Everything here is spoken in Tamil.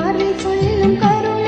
பார்வை சொல்லும் கருணை